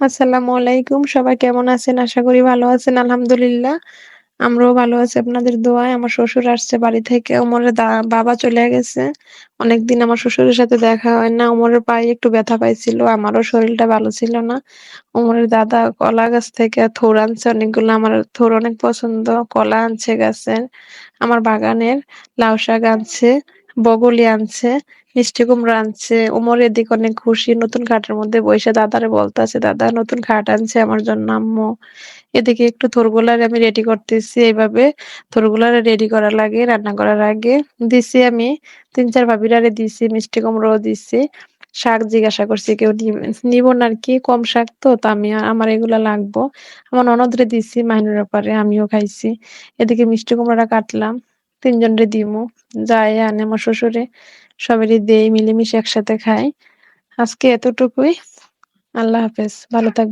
আসসালামু আলাইকুম। সবাই কেমন আছেন? আশা করি ভালো আছেন। আলহামদুলিল্লাহ। আমরাও ভালো আছি আপনাদের দোয়ায়। আমার শ্বশুর আসছে বাড়ি থেকে। ওমরের বাবা চলে গেছে। অনেকদিন আমার শ্বশুরের সাথে দেখা হয় না। ওমরের পায়ে একটু ব্যথা পাইছিল। আমারও শরীরটা ভালো ছিল না। ওমরের দাদা কলা গাছ থেকে থোর আনছে অনেকগুলো। আমার থোর অনেক পছন্দ। কলা আনছে গাছের। আমার বাগানের লাউ শাক আনছে, বগলি আনছে, মিষ্টি কুমড়া আনছে। ওমর এদিকে অনেক খুশি। নতুন খাটের মধ্যে বইসা দাদারে বলতাছে, "দাদা নতুন খাট আনছে আমার জন্য আম্মু।" এদিকে একটু থোড়গুলারে আমি রেডি করতেছি। এইভাবে থোড়গুলারে রেডি করা লাগে রান্না করার আগে। দিছি আমি ৩-৪ ভাবিরারে দিছি, মিষ্টি কুমড়াও দিছি। শাক জিজ্ঞাসা করছি কেউ নিবে না আরকি। কম শাক তো, তো আমি আমার এগুলা লাগবো। আমার ননদরে দিছি, মাহিনুর আপারে, আমিও খাইছি। এদিকে মিষ্টি কুমড়াটা কাটলাম। ৩ রে দিমু। যাই আনে আমার শ্বশুরে। সবারই দেই, মিলেমিশে একসাথে খাই। আজকে এতটুকুই। আল্লাহ হাফেজ। ভালো থাকবেন।